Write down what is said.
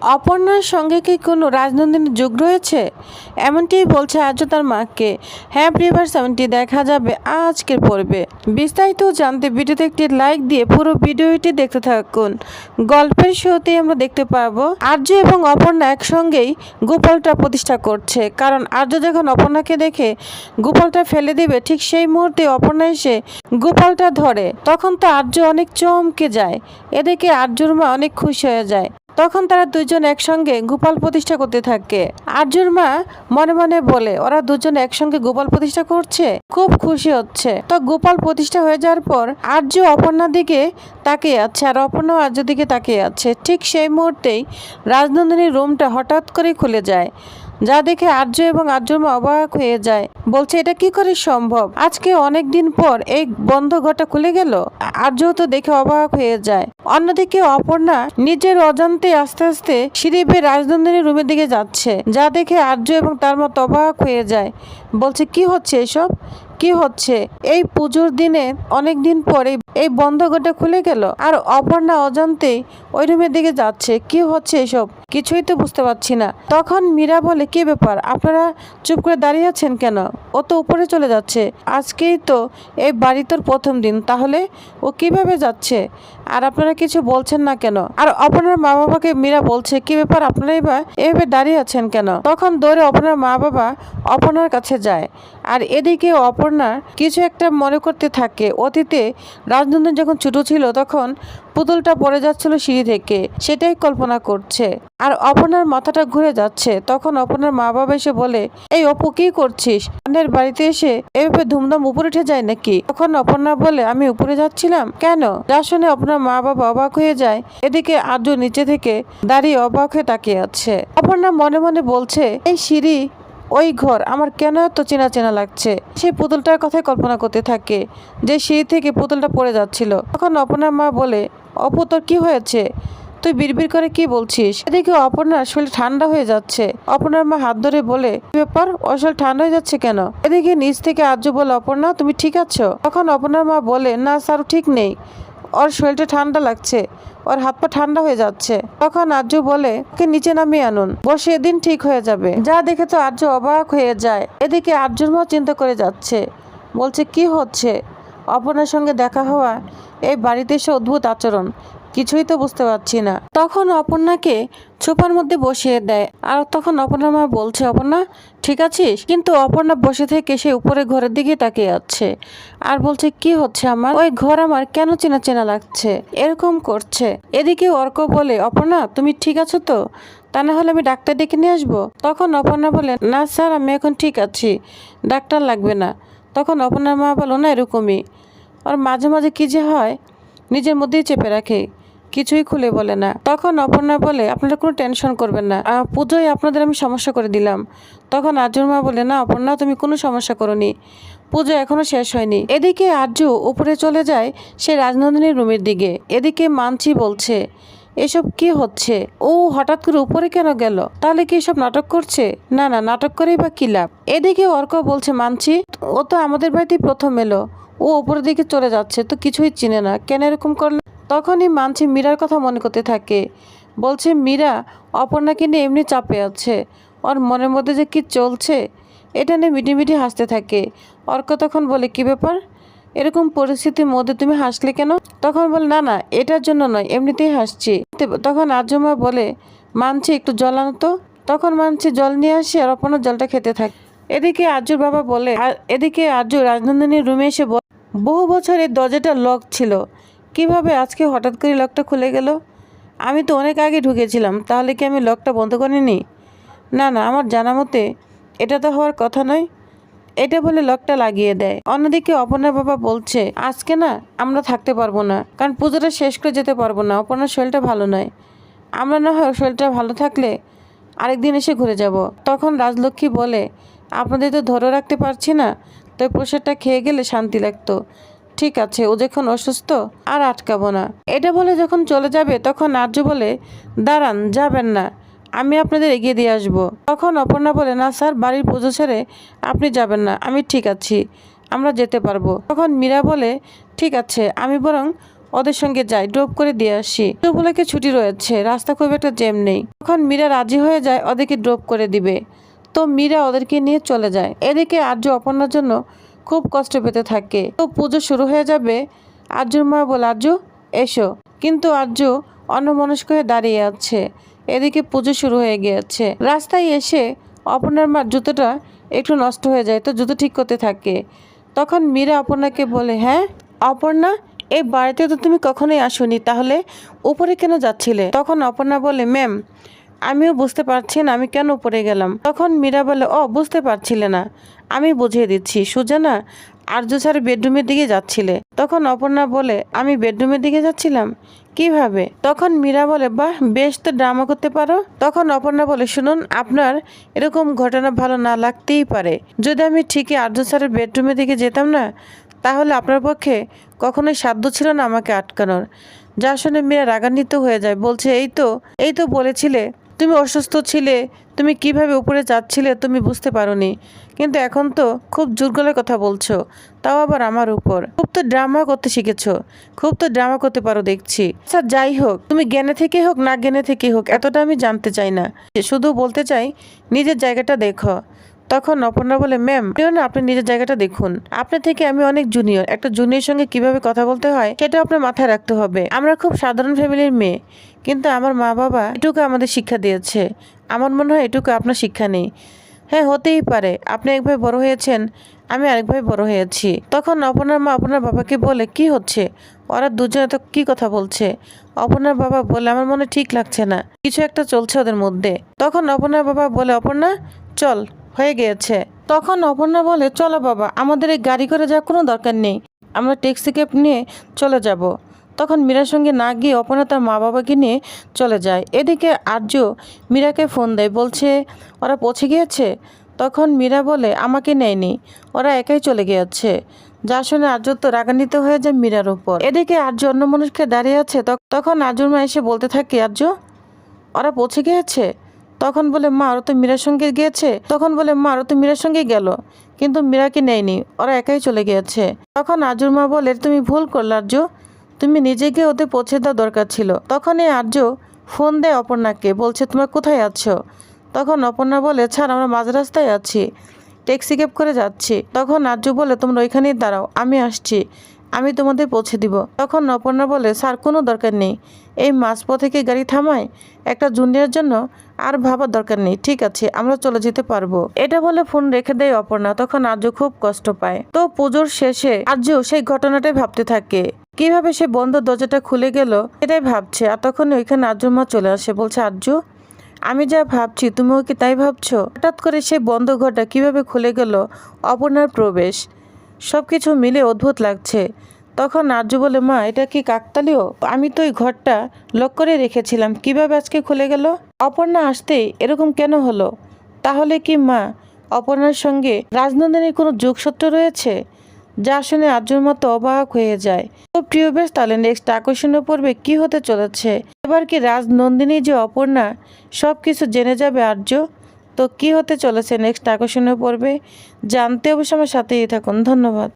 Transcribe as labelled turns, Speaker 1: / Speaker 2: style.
Speaker 1: অপর্ণার সঙ্গে কি কোনো রাজনন্দিনী যোগ রয়েছে? এমনটিই বলছে আজও তার মাকে। হ্যাঁ প্রিভার্স এমনটি দেখা যাবে আজকের পর্বে। বিস্তারিত জানতে ভিডিওতে একটি লাইক দিয়ে পুরো ভিডিওটি দেখতে থাকুন। গল্পের শুরুতে আমরা দেখতে পাবো, আর্য এবং অপর্ণা একসঙ্গেই গোপালটা প্রতিষ্ঠা করছে। কারণ আর্য যখন অপর্ণাকে দেখে গোপালটা ফেলে দেবে, ঠিক সেই মুহূর্তে অপর্ণা এসে গোপালটা ধরে। তখন তো আর্য অনেক চমকে যায়। এদিকে আর্যর মা অনেক খুশি হয়ে যায়। তখন তারা দুজন একসঙ্গে গোপাল প্রতিষ্ঠা করতে থাকে। আর্যুর মা মনে মনে বলে, ওরা দুজন একসঙ্গে গোপাল প্রতিষ্ঠা করছে? খুব খুশি হচ্ছে। তো গোপাল প্রতিষ্ঠা হয়ে যাওয়ার পর আর্য অপর্ণার দিকে তাকিয়ে আছে আর অপর্ণা আর্য দিকে তাকিয়ে আছে। ঠিক সেই মুহূর্তেই রাজনন্দিনীর রুমটা হঠাৎ করে খুলে যায়, যা দেখে আর্য এবং আর্যর মা অবাক হয়ে যায়। বলছে, এটা কি করে সম্ভব? আজকে অনেক দিন পর এই বন্ধ ঘরটা খুলে গেল? আর্য তো দেখে অবাক হয়ে যায়। অন্যদিকে অপর্ণা নিজের অজান্তে আস্তে আস্তে সিঁড়ি বেয়ে রুমের দিকে যাচ্ছে। যা দেখে আর্য এবং তার মত অবাক হয়ে যায়। বলছে, কি হচ্ছে এসব? কি হচ্ছে? এই পুজোর দিনে অনেক দিন পরে এই বন্ধ ঘরটা খুলে গেল। আর অপর্ণা অজান্তেই ওই রুমের দিকে যাচ্ছে। কি হচ্ছে এসব? কিছুই তো বুঝতে পারছি না। তখন মীরা বলে, কি ব্যাপার? আপনারা চুপ করে দাঁড়িয়ে আছেন কেন? ও তো উপরে চলে যাচ্ছে। আজকেই তো এই বাড়ি তোর প্রথম দিন। তাহলে ও কীভাবে যাচ্ছে? আর আপনারা কিছু বলছেন না কেন? আর আপনার মা বাবাকে মীরা বলছে, কি ব্যাপার আপনারাই বা এভাবে দাঁড়িয়ে আছেন কেন? তখন দৌড়ে আপনার মা বাবা আপনার কাছে যায়। আর এদিকে অপর্ণা কিছু একটা মনে করতে থাকে। অতীতে রাজনন্দন যখন ছোট ছিল, তখন পুতুলটা পড়ে যাচ্ছিল সিঁড়ি থেকে। সেটাই কল্পনা করছে। আর অপর্ণার মাথাটা ঘুরে যাচ্ছে। তখন অপর্ণার মা বাবা এসে বলে, এই অপু, কি করছিস? অন্যের বাড়িতে এসে এভাবে ধুমধাম উপরে উঠে যায় নাকি? তখন অপর্ণা বলে, আমি উপরে যাচ্ছিলাম? কেন? যা শুনে আপনার মা বাবা অবাক হয়ে যায়। এদিকে আর্য নিচে থেকে দাঁড়িয়ে অবাক হয়ে তাকিয়ে আছে। অপর্ণা মনে মনে বলছে, এই সিঁড়ি ওই ঘর, আমার কেন এত চেনা চেনা লাগছে? সেই পুতুলটার কথাই কল্পনা করতে থাকে যে সিঁড়ি থেকে পুতুলটা পড়ে যাচ্ছিল। তখন অপর্ণার মা বলে, অপু, তোর কি হয়েছে? তুই বিড়বিড় করে কি বলছিস? এদিকে অপর্ণার শরীর ঠান্ডা হয়ে যাচ্ছে। অপর্ণার মা হাত ধরে বলে, "কি ব্যাপার? শরীর ঠান্ডা হয়ে যাচ্ছে কেন? এদিকে নিচ থেকে আর্য বলে, অপর্ণা, তুমি ঠিক আছো? তখন অপর্ণার মা বলে, না, স্যার, ঠিক নেই। ওর শরীরটা ঠান্ডা লাগছে, ওর হাত পা ঠান্ডা হয়ে যাচ্ছে। তখন আর্যু বলে, ওকে নিচে নামিয়ে আনুন, বসে এদিন ঠিক হয়ে যাবে। যা দেখে তো আর্য অবাক হয়ে যায়। এদিকে আর্যুর মা চিন্তা করে যাচ্ছে, বলছে, কি হচ্ছে? অপনার সঙ্গে দেখা হওয়া এই বাড়িতে এসে অদ্ভুত আচরণ। কিছুই তো বুঝতে পারছি না। তখন অপর্ণাকে ছোপার মধ্যে বসিয়ে দেয়। আর তখন অপর্ণা মা বলছে, অপর্ণা, ঠিক আছিস? কিন্তু অপর্ণা বসে থেকে সে উপরে ঘরের দিকে তাকিয়ে আছে। আর বলছে, কি হচ্ছে আমার? ওই ঘর আমার কেন চেনা চেনা লাগছে? এরকম করছে। এদিকে অর্ক বলে, অপর্ণা, তুমি ঠিক আছো তো? তা না হলে আমি ডাক্তার ডেকে নিয়ে আসব? তখন অপর্ণা বলে, না স্যার, আমি এখন ঠিক আছি। ডাক্তার লাগবে না। তখন অপর্ণার মা বলো, না, এরকমই। আর মাঝে মাঝে কি যে হয়, নিজের মধ্যেই চেপে রাখে, কিছুই খুলে বলে না। তখন অপর্ণা বলে, আপনারা কোনো টেনশন করবেন না। পুজোয় আপনাদের আমি সমস্যা করে দিলাম। তখন আর্যুর মা বলে, না অপর্ণা, তুমি কোনো সমস্যা করো নি পুজো এখনও শেষ হয়নি। এদিকে আর্য উপরে চলে যায় সে রাজনন্দিনীর রুমের দিকে। এদিকে মানছি বলছে এসব কি হচ্ছে? ও হঠাৎ করে উপরে কেন গেল? তাহলে কি এসব নাটক করছে? না না, নাটক করেই বা কি লাভ? এদিকে অর্ক বলছে, মানছি, ও তো আমাদের বাড়িতেই প্রথম এলো। ও উপরের দিকে চলে যাচ্ছে, তো কিছুই চিনে না। কেন এরকম করল? তখনই মানছি মীরার কথা মনে করতে থাকে। বলছে, মীরা, অপর্ণাকে নিয়ে এমনি চাপে আছে। ওর মনের মধ্যে যে কি চলছে, এটা নিয়ে মিটিমিটি হাসতে থাকে। অর্ক তখন বলে, কি ব্যাপার? এরকম পরিস্থিতির মধ্যে তুমি হাসলে কেন? তখন বলে, না না, এটার জন্য নয়, এমনিতেই হাসছি। তখন আর্যমা বলে, মানছি একটু জল আনো তো। তখন মানছি জল নিয়ে আসি আর অপর্ণা জলটা খেতে থাকে। এদিকে আর্যুর বাবা বলে এদিকে আর্য রাজনন্দিনীর রুমে এসে বহু বছর এই দরজাটা লক ছিল। কীভাবে আজকে হঠাৎ করে লকটা খুলে গেল? আমি তো অনেক আগে ঢুকেছিলাম, তাহলে কি আমি লকটা বন্ধ করিনি? না না, আমার জানা মতে এটা তো হওয়ার কথা নয়। এটা বলে লকটা লাগিয়ে দেয়। অন্যদিকে অপর্ণার বাবা বলছে, আজকে না আমরা থাকতে পারব না, কারণ পুজোটা শেষ করে যেতে পারব না অপর্ণার শরীরটা ভালো নয়। আমরা না হয় শরীরটা ভালো থাকলে আরেকদিন এসে ঘুরে যাব। তখন রাজলক্ষ্মী বলে, আপনাদের তো ধরে রাখতে পারছি না, তো এই প্রসাদটা খেয়ে গেলে শান্তি লাগতো। ঠিক আছে, ও যখন অসুস্থ আর আটকাবো না। এটা বলে যখন চলে যাবে, তখন আর্য বলে, দাঁড়ান, যাবেন না। আমি আপনাদের এগিয়ে দিয়ে আসব। তখন অপর্ণা বলে, না স্যার, বাড়ির পুজো ছেড়ে আপনি যাবেন না, আমি ঠিক আছি, আমরা যেতে পারব। তখন মীরা বলে, ঠিক আছে, আমি বরং ওদের সঙ্গে যাই ড্রপ করে দিয়ে আসি। বলেকে ছুটি রয়েছে, রাস্তা খুব একটা জ্যাম নেই। তখন মীরা রাজি হয়ে যায়, ওদেরকে ড্রপ করে দিবে। তো মীরা ওদেরকে নিয়ে চলে যায়। এদিকে আর্য অপর্ণার জন্য খুব কষ্ট পেতে থাকে। তো পুজো শুরু হয়ে যাবে আর্যর মা বলে, আর্য, এসো। কিন্তু আর্য অন্যমনস্ক হয়ে দাঁড়িয়ে আছে। এদিকে পুজো শুরু হয়ে গিয়েছে। রাস্তায় এসে অপর্ণার মার জুতোটা একটু নষ্ট হয়ে যায়, তো জুতো ঠিক করতে থাকে। তখন মীরা অপর্ণাকে বলে হ্যাঁ অপর্ণা, এই বাড়িতে তো তুমি কখনোই আসোনি, তাহলে উপরে কেন যাচ্ছিলে? তখন অপর্ণা বলে, ম্যাম, আমিও বুঝতে পারছি না, আমি কেন উপরে গেলাম? তখন মীরা বলে, ও, বুঝতে পারছিলে না, আমি বুঝিয়ে দিচ্ছি। সুজানা আর্য স্যার বেডরুমের দিকে যাচ্ছিলে। তখন অপর্ণা বলে, আমি বেডরুমের দিকে যাচ্ছিলাম? কীভাবে? তখন মীরা বলে, বাহ, বেশ তো ড্রামা করতে পারো। তখন অপর্ণা বলে, শুনুন, আপনার এরকম ঘটনা ভালো না লাগতেই পারে। যদি আমি ঠিকই আর্য স্যারের বেডরুমের দিকে যেতাম না, তাহলে আপনার পক্ষে কখনোই সাধ্য ছিল না আমাকে আটকানোর। যা শুনে মীরা রাগান্বিত হয়ে যায়। বলছে, এই তো এই তো বলেছিলে। তুমি অসুস্থ ছিলে, তুমি কীভাবে উপরে যাচ্ছিলে তুমি বুঝতে পারোনি। কিন্তু এখন তো খুব জোর গলায় কথা বলছো, তাও আবার আমার উপর। খুব তো ড্রামা করতে শিখেছো, খুব তো ড্রামা করতে পারো দেখছি। আচ্ছা যাই হোক, তুমি জ্ঞানে থেকে হোক, না জ্ঞানে থেকে হোক, এতটা আমি জানতে চাই না। শুধু বলতে চাই, নিজের জায়গাটা দেখো। তখন অপর্ণা বলে, ম্যাম না, আপনি নিজের জায়গাটা দেখুন। আপনার থেকে আমি অনেক জুনিয়র একটা জুনিয়র সঙ্গে কীভাবে কথা বলতে হয়, সেটা আপনার মাথায় রাখতে হবে। আমরা খুব সাধারণ ফ্যামিলির মেয়ে। কিন্তু আমার মা বাবা এটুকু আমাদের শিক্ষা দিয়েছে। আমার মনে হয় এটুকু আপনার শিক্ষা নেই। হ্যাঁ হতেই পারে। আপনি একভাবে বড় হয়েছেন, আমি আরেকভাবে বড় হয়েছি। তখন অপনার মা আপনার বাবাকে বলে, কি হচ্ছে? ওরা দুজনে তো কি কথা বলছে? অপর্ণার বাবা বলে, আমার মনে ঠিক লাগছে না। কিছু একটা চলছে ওদের মধ্যে। তখন অপর্ণার বাবা বলে, অপর্ণা, চল, হয়ে গিয়েছে। তখন অপর্ণা বলে, চলো বাবা, আমাদের এই গাড়ি করে যাওয়ার কোনো দরকার নেই। আমরা ট্যাক্সি ক্যাব নিয়ে চলে যাব। তখন মীরার সঙ্গে না গিয়ে অপর্ণা তার মা বাবাকে নিয়ে চলে যায়। এদিকে আর্য মীরাকে ফোন দেয়, বলছে, ওরা পৌঁছে গিয়েছে? তখন মীরা বলে, আমাকে নেয়নি, ওরা একাই চলে গিয়েছে। যা শুনে আর্য তো রাগান্বিত হয়ে যায় মীরার উপর। এদিকে আর্য অন্য মানুষকে দাঁড়িয়ে আছে, তখ- তখন আর্যর মা এসে বলতে থাকে আর্য ওরা পৌঁছে গিয়েছে? তখন বলে, মা, ওরা তো মীরার সঙ্গে গিয়েছে। তখন বলে, মা, ওরা তো মীরার সঙ্গে গেল, কিন্তু মীরাকে নেয়নি, ওরা একাই চলে গিয়েছে। তখন আর্যর মা বলে তুমি ভুল করলে আর্য তুমি নিজেকে ওদের পৌঁছে দেওয়া দরকার ছিল। তখন এই আর্য ফোন দেয় অপর্ণাকে, বলছে, তোমরা কোথায় আছো? তখন অপর্ণা বলে, ছাড়, আমরা মাঝ রাস্তায় আছি। ট্যাক্সি ক্যাব করে যাচ্ছি। তখন আর্য বলে, তোমরা ওইখানেই দাঁড়াও, আমি আসছি। আমি তোমাদের পৌঁছে দিব। তখন অপর্ণা বলে, স্যার, কোনো দরকার নেই। এই মাঝপথে কি গাড়ি থামায়? একটা জুনিয়রের জন্য আর ভাবার দরকার নেই। ঠিক আছে, আমরা চলে যেতে পারব। এটা বলে ফোন রেখে দেয় অপর্ণা। তখন আর্য খুব কষ্ট পায়। তো পুজোর শেষে আর্য সেই ঘটনাটাই ভাবতে থাকে। কীভাবে সে বন্ধ দরজাটা খুলে গেল এটাই ভাবছে। আর তখন ওইখানে আর্যর মা চলে আসে, বলছে আর্য আমি যা ভাবছি, তুমিও কি তাই ভাবছ? হঠাৎ করে সেই বন্ধ ঘরটা কীভাবে খুলে গেল, অপর্ণার প্রবেশ। সব কিছু মিলে অদ্ভুত লাগছে। তখন আর্য বলে, মা, এটা কি কাকতালীয়? আমি তো ওই ঘরটা লক করে রেখেছিলাম, কীভাবে আজকে খুলে গেল? অপর্ণা আসতেই এরকম কেন হলো? তাহলে কি মা, অপর্ণার সঙ্গে রাজনন্দিনীর কোনো যোগসূত্র রয়েছে? যা শুনে আর্যর মতো অবাক হয়ে যায়। খুব প্রিয় বেশ, তাহলে নেক্সট আকর্ষণীয় পর্বে কি হতে চলেছে? এবার কি রাজ নন্দিনী যে অপর্ণা সব কিছু জেনে যাবে আর্য? তো কি হতে চলেছে নেক্সট আকর্ষণীয় পর্বে? জানতে অবশ্য আমার সাথেই থাকুন। ধন্যবাদ।